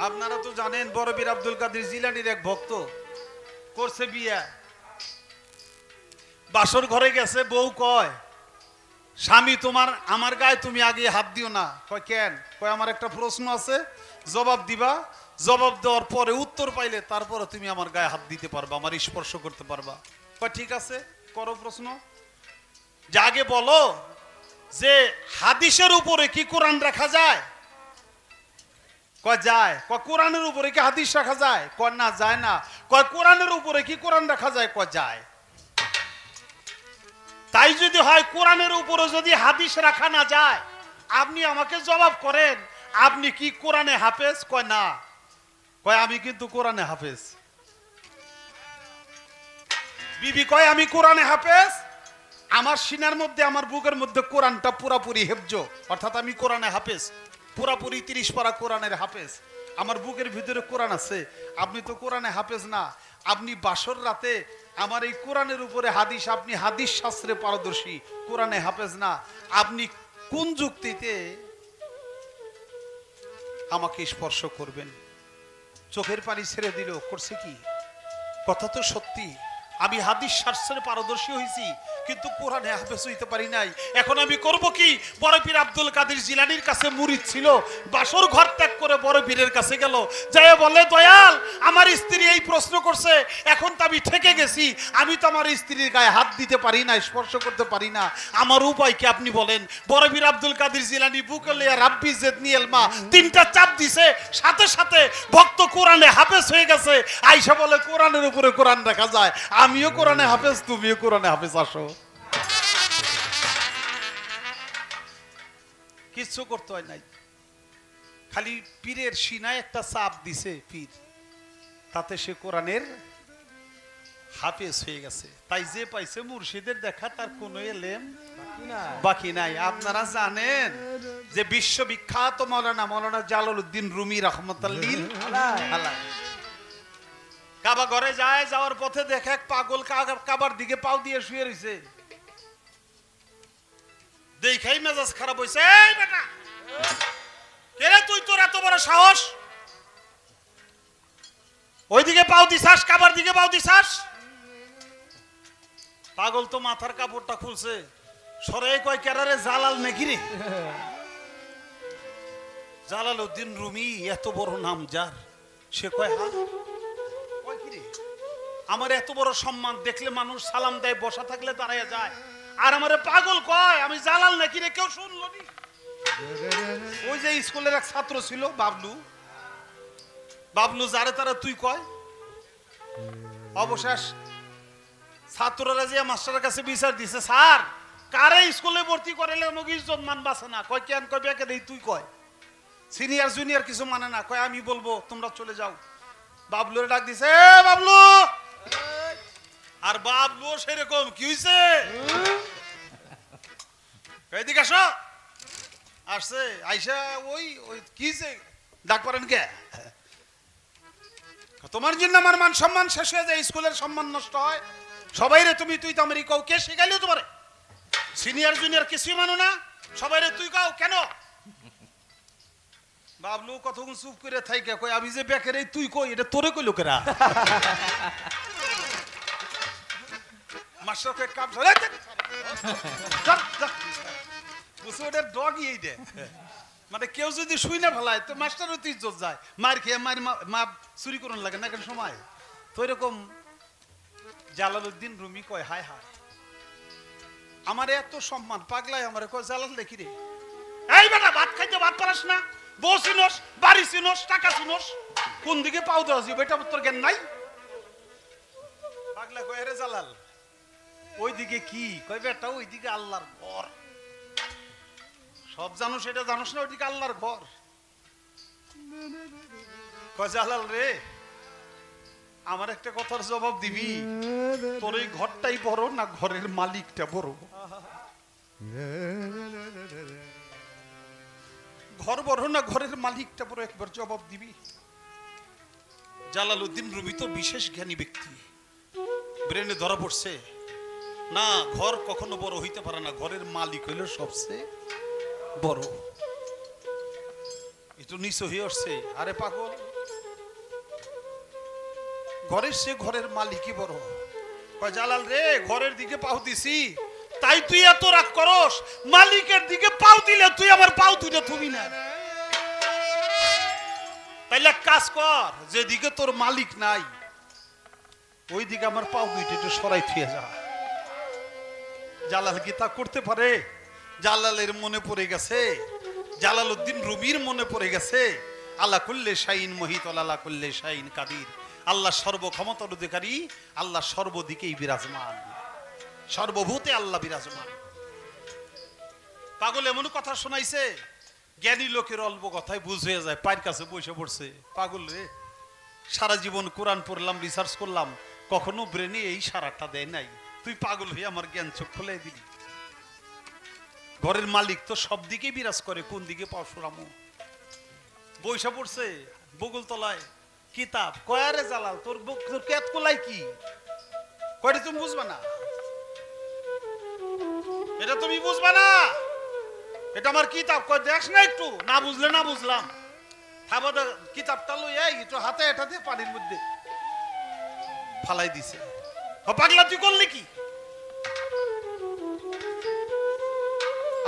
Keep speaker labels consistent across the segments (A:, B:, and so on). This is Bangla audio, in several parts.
A: আপনারা তো জানেন বড়বীর আব্দুল কাদের জিলানির এক ভক্ত, করছে বিয়া। বাসর ঘরে গেছে, বউ কয়, স্বামী তোমার, আমার গায়ে তুমি আগে হাত দিও না। কয়, কেন? কয়, আমার একটা প্রশ্ন আছে, জবাব দিবা। জবাব দেওয়ার পরে উত্তর পাইলে তারপরে তুমি আমার গায়ে হাত দিতে পারবা, আমার স্পর্শ করতে পারবা। কয়, ঠিক আছে, করো প্রশ্ন। যে আগে বলো যে হাদিসের উপরে কি কোরআন রাখা যায়? কয় যায়? কয় কোরআনের উপরে কি হাদিস রাখা যায়? কয় না, যায় না। কয় কোরআনের উপরে কি কোরআন রাখা যায়? কয় যায়। তাই যদি হয় কোরআনের উপরে যদি হাদিস রাখা না যায়, আপনি আমাকে জবাব করেন, আপনি কি কোরআনে হাফেজ? কয় না। কয়, আমি কিন্তু কোরআনে হাফেজ। বিবি কয়, আমি কোরআনে হাফেজ? আমার সিনার মধ্যে, আমার বুকের মধ্যে কোরআনটা পুরাপুরি হেফজ। অর্থাৎ আমি কোরআনে হাফেজ। পুরাপুরি তিরিশ পারা কোরআনের হাফেজ। আমার বুকের ভিতরে কোরআন আছে। আপনি তো কোরআনে হাফেজ না। আপনি বাসর রাতে আমার এই কোরআনের উপরে হাদিস, আপনি হাদিস শাস্ত্রে পারদর্শী। কোরআনে হাফেজ না। আপনি কোন যুক্তিতে আমাকে স্পর্শ করবেন? চোখের পানি ছেড়ে দিল, করছে কি? কথা তো সত্যি। আমি হাদিস শাস্ত্রে পারদর্শী হয়েছি কিন্তু কোরআনে হাফেজ হইতে পারি নাই। এখন আমি করব কি? বড় পীর আব্দুল কাদের জিলানির কাছে মুরিদ ছিল, বাসর ঘর ত্যাগ করে বড় পীরের কাছে গেল। যাই বলে দয়াল, আমার স্ত্রী এই প্রশ্ন করছে, এখন তো আমি ঠেকে গেছি, আমি তো আমার স্ত্রীর গায়ে হাত দিতে পারি না স্পর্শ করতে পারি না। আমার উপায় কি আপনি বলেন? বড় পীর আব্দুল কাদের জিলানি বুকলিয়া রাব্বি জেদনি এলমা তিনটা চাপ দিছে, সাথে সাথে ভক্ত কোরআনে হাফেজ হয়ে গেছে। আইসা বলে, কোরআনের উপরে কোরআন রাখা যায় আমিও কোরআনে হাফেজ, তুমিও কোরআনে হাফেজ, আসো। কিচ্ছু করতে হয় নাই। খালি পীরের সিনায় একটা চাপ দিছে পীর। তাতে সে কোরআনের হাফেজ হয়ে গেছে। তাই যে পাইছে মুর্শিদের দেখা তার কোনো এলেম বাকি নাই। আপনারা জানেন যে বিশ্ববিখ্যাত মৌলানা মৌলানা জালালউদ্দিন রুমি রহমতাল্লিল আলাইহি। কাবা ঘরে যায়, যাওয়ার পথে দেখে এক পাগল কাবার দিকে পাও দিয়ে শুয়ে রয়েছে দেখাই মেজাজ খারাপ হয়েছে এই বেটা, কে রে তুই তোর এত বড় সাহস? ওইদিকে পাও দিছাস, কাবার দিকে পাও দিছাস? পাগল তো মাথার কাপড়টা খুলছে, সরে কয় কেরারে জালাল নাকি রে? জালাল উদ্দিন রুমি, এত বড় নাম যার সে কয়, হা? আমার এত বড় সম্মান দেখলে মানুষ সালাম দেয়, বসা থাকলে দাঁড়ায় যায়। আর আমারে পাগল কয়, আমি জালাল নাকি রে, কেউ শুনলো নি? ওই যে স্কুলের এক ছাত্র ছিল, বাবলু। বাবলু, যারে তারা তুই কয়? অবশেষ ছাত্ররা যে মাস্টারের কাছে বিচার দিছে, স্যার, কারে স্কুলে ভর্তি করাইলে আমাকে ইজ্জত মান বাসে না? কয়, কেন? কয়, বেকে তুই কয়। সিনিয়র জুনিয়র কিছু মানে না। কয়, আমি বলব, তোমরা চলে যাও। বাবলুরে ডাক দিছে বাবলু! আর বাবলু সেরকম কি হইছে? এদিকে আসো। আসছে আইসা ওই ওই কি ডাক কে? তোমার জন্য আমার মান সম্মান শেষ হয়ে যায় স্কুলের সম্মান নষ্ট হয়। সবাই রে তুমি তুই তামারি কও কে শিখাইলো তোমার? সিনিয়র জুনিয়র কিছুই মানো না। সবাই রে তুই কও কেন? বাবলু কতক্ষণ চুপ করে থাইকে কই আমি যে বেকের এই তুই কই? এটা তোরে কই লোকেরা মাস্টারকে কাপ ধরে। বুঝছ ওটা ডগই এই দে মানে কেউ যদি শুই না ফেলায় তো মাস্টারও তো ইজ্জত যায়। মার খেয়ে মার মা- চুরি করুন লাগে না কেন সময়? তো এরকম জালালউদ্দিন রুমি কয়, হায় হায়। আমার এত সম্মান পাগলাই আমার কয়, জালাল দেখি রে। এই বেটা, ভাত খাইতে ভাত পারাস না? বউ চিনোস বাড়ি চিনোস টাকা চিনোস কোন দিকে পাও দেওয়া যাবে এটা তোর জ্ঞান নাই পাগলা কয় রে জালাল ওইদিকে কি কয় বেটা ওইদিকে আল্লাহর ঘর সব জানো সেটা জানোস না ওইদিকে আল্লাহর ঘর কয় জালাল রে আমার একটা কথার জবাব দিবি তোর এই ঘরটাই বড় না ঘরের মালিকটা বড় ঘর বড় না ঘরের মালিকটা বড় একবার জবাব দিবি। জালালউদ্দিন রুমি তো বিশেষ জ্ঞানী ব্যক্তি। ব্রেনে ধরা পড়ছে। না, ঘর কখনো বড় হইতে পারে না, ঘরের মালিক হইল সবচেয়ে বড়। একটু নিচু হয়ে উঠছে আরে পাগল। ঘরের সে ঘরের মালিকই বড়। কয়, জালাল রে, ঘরের দিকে পাও দিছি। তাই তুই এত রাগ করস? মালিকের দিকে পাও দিলে তুই আমার পাও তুলে থুবি না। তাইলে কাজ কর, যেদিকে তোর মালিক নাই ওই দিকে আমার পাও দুইটা একটু সরাই থুয়ে যা। জালাল কি তা করতে পারে? জালালের মনে পড়ে গেছে। জালাল উদ্দিন রুবির মনে পড়ে গেছে। আল্লাহ কুল্লে শাইন মহিত আল্লাহ কুল্লে শাইন কাদির। আল্লাহ সর্বক্ষমতার অধিকারী, আল্লাহ সর্বদিকেই বিরাজমান। সর্বভূতে আল্লাহ বিরাজমান। পাগল এমন কথা শোনাইছে, জ্ঞানী লোকের অল্প কথায় বুঝ হয়ে যায়, পায়ের কাছে বসে পড়ছে। পাগল রে, সারা জীবন কোরআন পড়লাম রিসার্চ করলাম, কখনো ব্রেনে এই সারাটা দেয় নাই। তুই পাগল হয়ে আমার জ্ঞান চোখ খুলে দিলি। ঘরের মালিক তো সব দিকেই বিরাজ করে, কোন দিকে পরশুরামু বৈশা পড়ছে বগুল তলায় কিতাব, কয়ারে জালাল, তোর তোর কেত কোলাই কি? কয়টা তুমি বুঝবা না? এটা তুমি বুঝবা না। এটা আমার কিতাব। কয় দেখ না একটু। না বুঝলে, না বুঝলাম। থাবা কিতাবটা লই এই একটু হাতে এটা দিয়ে পানির মধ্যে ফালাই দিছে। পাগলা তুই করলি কি?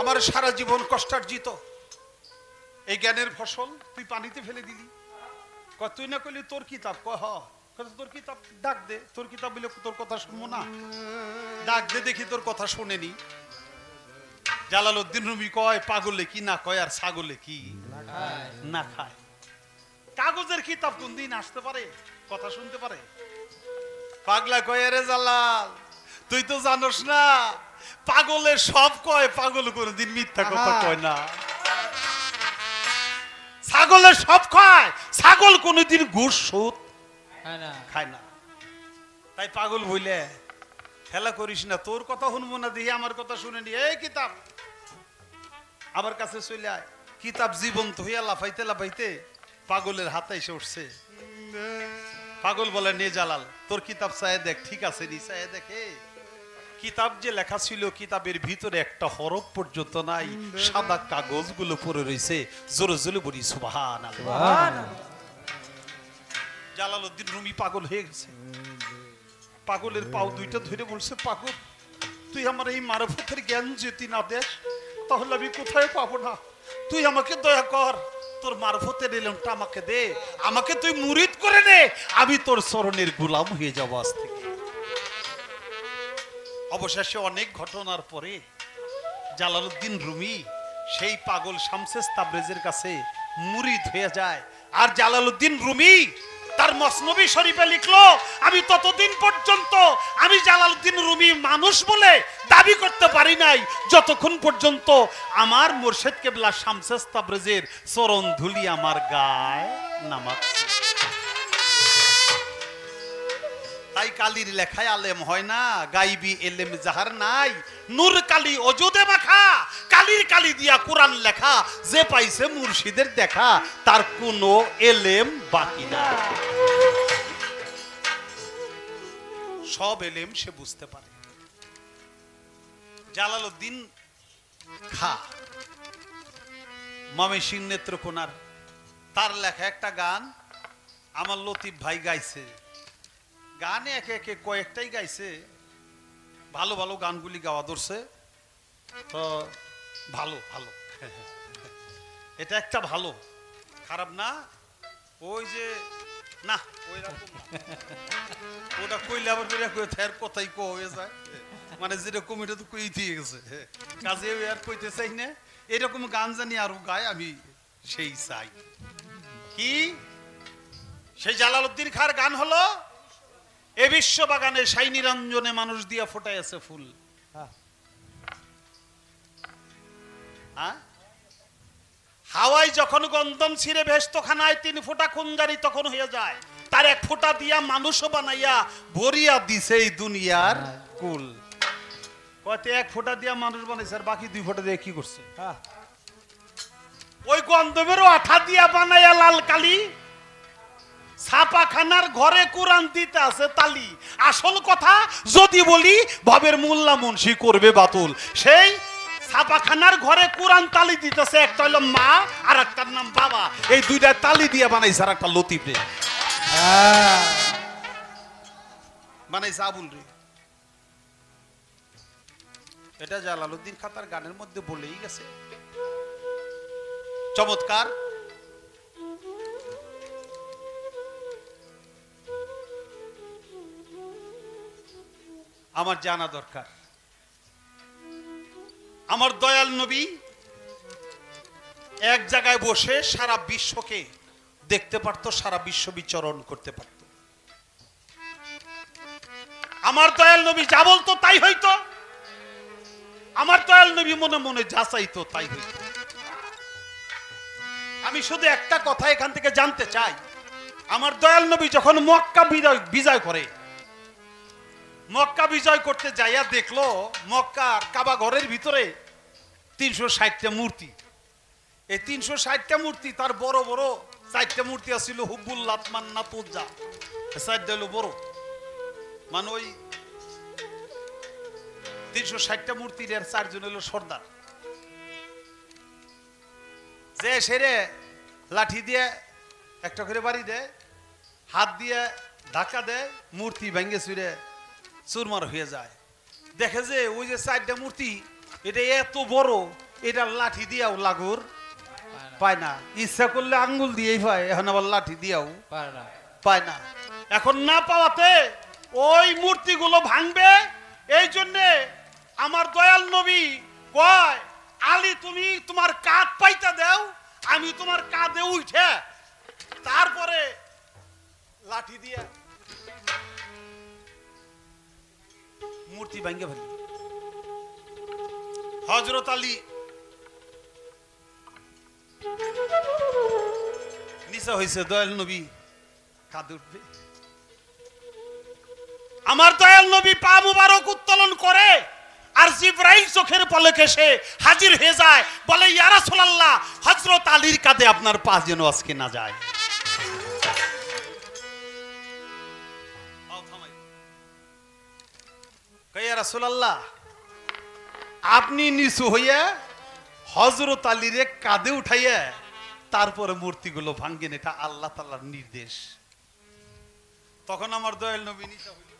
A: আমার সারা জীবন কষ্টার্জিত। এই জ্ঞানের ফসল তুই পানিতে ফেলে দিলি। ক তুই না কইলি তোর কিতাব? ক হ। তোর কিতাব ডাক দে। তোর কিতাব বলে তোর কথা শুনব না? ডাক দে, দেখি তোর কথা শুনেনি। জালাল উদ্দিন রুমি কয় পাগলে কি না কয় আর ছাগলে কি না খায়? কাগজের কিতাব কোন দিন আসতে পারে? কথা শুনতে পারে? পাগলা কয় রে জালাল তুই তো জানোস না পাগলে সব কয় পাগল কোনদিন মিথ্যা কথা কয় না। ছাগলে সব খায় ছাগল কোনদিন ঘুষ সুদ
B: হয়
A: খায় না। তাই পাগল বইলে খেলা করিস না তোর কথা শুনব না দিয়ে আমার কথা শুনে নি এই কিতাব আমার কাছে চলে আয়। কিতাব জীবন্ত হইয়া লাফাইতে লাফাইতে পাগলের হাতে এসে উঠছে। পাগল বলে নে জালাল তোর কিতাব চায় দেখ ঠিক আছে নি? চায় দেখে কিতাব যে লেখা ছিল কিতাবের ভিতরে একটা হরফ পর্যন্ত নাই। সাদা কাগজগুলো পড়ে রয়েছে জোরে জোরে বলি সুবাহান জালালউদ্দিন রুমি পাগল হয়ে গেছে। পাগলের পাও দুইটা ধরে বলছে পাগল তুই আমার এই মারফতের জ্ঞান যদি না দেস তাহলে আমি কোথায় পাবো না? তুই আমাকে দয়া কর। তোর মারফতের এলেমটা আমাকে দে। আমাকে তুই মুরিদ করে দে। আমি তোর চরণের গোলাম হয়ে যাব আজ থেকে। অবশেষে অনেক ঘটনার পরে জালালউদ্দিন রুমি সেই পাগল শামসেস তাবরেজের কাছে মুরিদ হয়ে যায়। আর জালালউদ্দিন রুমি তার মসনবী শরীফে লিখলো, আমি ততদিন পর্যন্ত, আমি জালালউদ্দিন রুমি মানুষ বলে দাবি করতে পারি নাই। যতক্ষণ পর্যন্ত আমার মোর্শেদ কেবলা শামসেস তাবরেজের চরণ ধুলি আমার গায় নামাচ্ছে তাই কালির লেখায় আলেম হয় না, গাইবি এলেম যাহার নাই নূর কালি অজুদে মাখা কালির কালি দিয়া কোরআন লেখা, যে পাইছে মুর্শিদের দেখা, তার কোনো এলেম বাকি না সব এলেম সে বুঝতে পারে। জালালউদ্দিন খা মামে সিং নেত্রকোনার, তার লেখা একটা গান, আমার লতিফ ভাই গাইছে। গানে একে একে কয়েকটাই গাইছে। ভালো ভালো গানগুলি গাওয়া ধরছে। তো ভালো ভালো। এটা একটা ভালো। খারাপ না, ওই যে, না ওটা কইলে আবার থার কথাই কো হয়ে যায় মানে যেরকম এটা তো কই দিয়ে গেছে। কাজে আর কইতে চাই না। এরকম গান জানি আরও গায়, আমি সেই চাই। কি? সেই জালালউদ্দিন খার গান হলো? এ বিশ্ব বাগানে সাই নিরঞ্জনে মানুষ দিয়া ফোটায় আছে ফুল।
B: হ্যাঁ।
A: হ্যাঁ? হাওয়ায় যখন গন্ধম ছিঁড়ে ভেস্ত খানায় তিন ফোঁটা খুনজারি তখন হয়ে যায়। তার এক ফোঁটা দিয়া মানুষও বানাইয়া ভরিয়া দিছে এই দুনিয়ার কুল। কয়তে এক ফোঁটা দিয়া মানুষ বানাইছে আর বাকি দুই ফোঁটা দিয়ে কি করছে?
B: হ্যাঁ।
A: ওই গন্ধমেরও আঠা দিয়া বানাইয়া লাল কালি ছাপাখানার ঘরে কোরআন দিতে আছে তালি। আসল কথা যদি বলি ভবের মোল্লা মুন্সি করবে বাতুল। সেই ছাপাখানার ঘরে কোরআন তালি দিতেছে একটা হলো মা আর একটার নাম বাবা। এই দুইটা তালি দিয়ে বানাইছে আর একটা লতিফ রে। বানাইছে আবুল রে। এটা জালালউদ্দিন খাতার গানের মধ্যে বলেই গেছে। চমৎকার। আমার জানা দরকার। আমার দয়াল নবী এক জায়গায় বসে সারা বিশ্বকে দেখতে পারতো, সারা বিশ্ব বিচরণ করতে পারত। আমার দয়াল নবী যা বলতো তাই হইতো। আমার দয়াল নবী মনে মনে যা চাইতো তাই হইতো। আমি শুধু একটা কথা এখান থেকে জানতে চাই। আমার দয়াল নবী যখন মক্কা বিজয় বিজয় করে মক্কা বিজয় করতে যাইয়া দেখল মক্কার কাবা ঘরের ভিতরে তিনশো ষাটটা মূর্তি। এই তিনশো ষাটটা মূর্তি তার বড় বড় চারটা মূর্তি আছিল হুব্বুল্লাহ মান্না চারটা হলো বড়। মানে ওই তিনশো ষাটটা মূর্তির আর চারজন হলো সর্দার। যে সেরে লাঠি দিয়ে একটা করে বাড়ি দেয়, হাত দিয়ে ধাক্কা দেয়, মূর্তি ভেঙ্গে চুরে চুরমার হয়ে যায়। দেখে যে ওই যে চারটা মূর্তি এটা এত বড় এটা লাঠি দিয়াও লাগুর পায় না। ইচ্ছা করলে আঙ্গুল দিয়েই পায় এখন আবার লাঠি দিয়াও পায় না। এখন না পাওয়াতে ওই মূর্তিগুলো ভাঙবে এই জন্যে আমার দয়াল নবী কয় আলী তুমি তোমার কাঁধ পাইতা দাও আমি তোমার কাঁধে উঠে তারপরে লাঠি দিয়ে মূর্তি ভাঙ্গে ফেলি হজরত আলী নিচা হয়েছে দয়াল নবী। কাঁদ উঠবে আমার দয়াল নবী পা মুবারক উত্তোলন করে আর জিব্রাইল চোখের পলকে সে হাজির হয়ে যায় বলে ইয়ারা সোলাল্লাহ হজরত আলীর কাঁধে আপনার পা যেন আজকে না যায়। ইয়া রাসূলুল্লাহ, আপনি নিচু হইয়া হযরত আলীরে কাঁধে উঠাইয়া তারপরে মূর্তিগুলো ভাঙ্গেন, এটা আল্লাহ তাআলার নির্দেশ। তখন আমার দয়াল নবী নিচা হইল।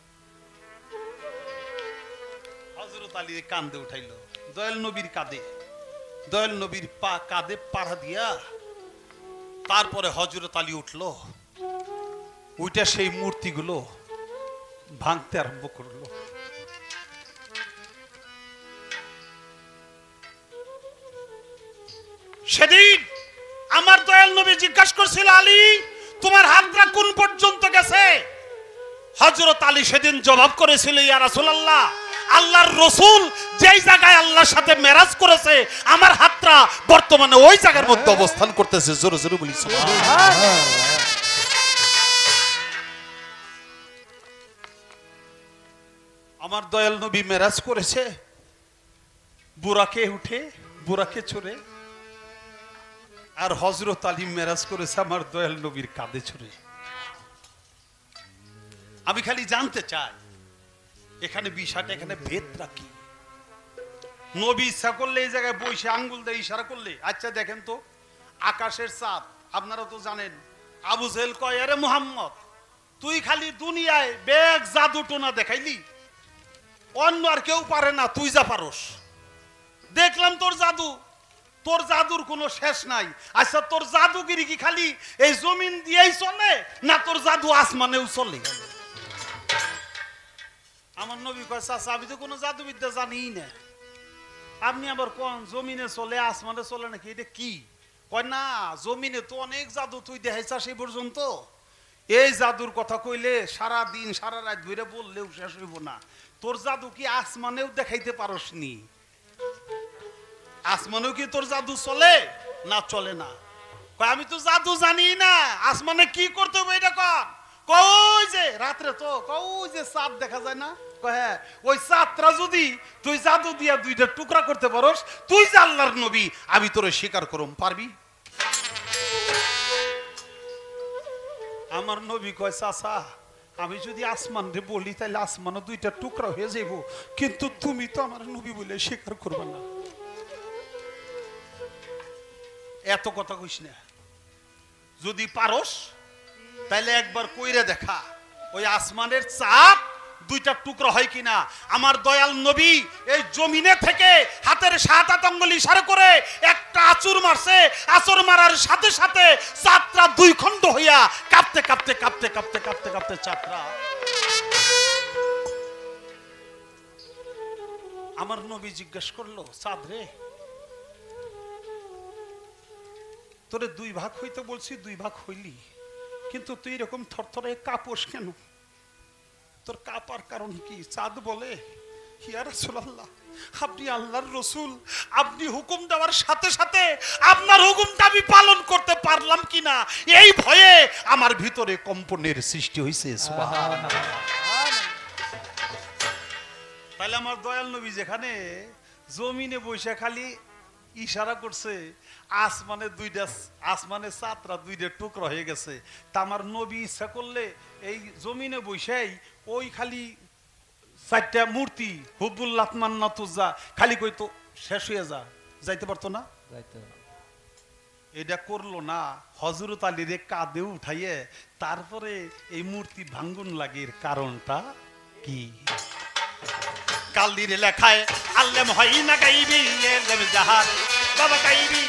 A: হজরত আলী কান্দে উঠাইল। দয়াল নবীর কাঁধে, দয়াল নবীর পা কাঁধে পাড়া দিয়া তারপরে হজরত আলী উঠল। ওইটা সেই মূর্তিগুলো ভাঙতে আরম্ভ করল। সেদিন আমার দয়াল নবী জিজ্ঞাসা করছিল, আলী, তোমার হাতটা কোন পর্যন্ত গেছে হজরত আলী সেদিন জবাব করেছিল, ইয়া রাসূলুল্লাহ, আল্লাহর রসুল যেই জায়গায় আল্লাহর সাথে মেরাজ করেছে, আমার হাতটা বর্তমানে ওই জায়গার মধ্যে অবস্থান করতেছে জোরে জোরে বলি। আমার দয়াল নবী মেরাজ করেছে, বুড়াকে উঠে, বুড়াকে চড়ে আর হজরত আলী মেরাজ করেছে আমার দয়াল নবীর কাঁধে ছুড়ে আমি খালি জানতে চাই, এখানে বিষয়টা, এখানে ভেদ রাখি নবী ইচ্ছা করলে এই জায়গায় বসে আঙ্গুল দিয়ে ইশারা করলে। আচ্ছা দেখেন তো, আকাশের চাঁদ, আপনারা তো জানেন, আবু জেল কয়, আরে মোহাম্মদ, তুই খালি দুনিয়ায় বেগ, জাদু টোনা দেখাইলি। অন্য আর কেউ পারে না, তুই যা পারস। দেখলাম তোর জাদু তোর জাদুর কোনো শেষ নাই। আচ্ছা তোর জাদুগিরি কি খালি এই জমিন দিয়েই চলে, না তোর জাদু আসমানেও চলে? আমার নবী কয়, চাচা, আমি তো কোনো জাদুবিদ্যা জানিই না। আপনি আবার কোন জমিনে চলে, আসমানে চলে নাকি? এটা কি? কয়, না, জমিনে তো অনেক জাদু তুই দেখাইছা সেই পর্যন্ত। এই জাদুর কথা কইলে সারা দিন সারা রাত ধরে বললেও শেষ হইব না। তোর জাদু কি আসমানেও দেখাইতে পারস নি আসমানেও কি তোর জাদু চলে? না চলে না। আমি তো জাদু জানি না। আসমানে কি করতে হবে এটা কর কই যে, রাত্রে তো কই যে চাঁদ দেখা যায় না? হ্যাঁ ওই চাঁদটা যদি তুই জাদু দিয়া দুইটা টুকরা করতে পারস, তুই যে আল্লাহর নবী, আমি তোরে স্বীকার করুম, পারবি? আমার নবী কয়, চাচা, আমি যদি আসমান রে বলি তাহলে আসমানও দুইটা টুকরা হয়ে যাইব। কিন্তু তুমি তো আমার নবী বলে স্বীকার করবে না। এত কথা কইস না। যদি পারস, তাইলে একবার কইরে দেখা, ওই আসমানের চাপ দুইটা টুকরো হয় কিনা। আমার দয়াল নবী এই জমিনে থেকে হাতের সাত আতঙ্গল ইশারা করে একটা আচুর মারছে। আচুর মারার সাথে সাথে চাত্রা দুই খণ্ড হইয়া কাঁপতে কাঁপতে কাঁপতে কাঁপতে কাঁপতে কাঁপতে চাত্রা আমার নবী জিজ্ঞেস করল, চাঁদ রে তোরে দুই ভাগ হইতে বলছি, দুই ভাগ হইলি। কিন্তু তুই এরকম থরথরে কাপোস কেন? তোর কাপার কারণ কি? চাঁদ বলে হিয়া রাসূলুল্লাহ, আপনি আল্লাহর রসুল, আপনি হুকুম দেওয়ার সাথে সাথে আপনার হুকুমটা আমি পালন করতে পারলাম কিনা? এই ভয়ে আমার ভিতরে কম্পনের সৃষ্টি হয়েছে তাহলে আমার দয়াল নবী যেখানে জমিনে বসে খালি ইশারা করছে আসমানে দুইটা আসমানে সাতরা দুইটা টুকরা হয়ে গেছে। তা আমার নবী ইচ্ছা করলে এই জমিনে বসেই ওই খালি চারটা মূর্তি হুবুল্লাহ মান্না তুজা খালি কই তো শেষ হয়ে যা যাইতে পারতো না?
B: যাইতো
A: এটা করল না হজরত আলীরে কাঁদে উঠাইয়ে তারপরে এই মূর্তি ভাঙ্গুন লাগের কারণটা কি? কালির লেখায় আল্লেম হয় না গাইবি জাহার বাবা গাইবি।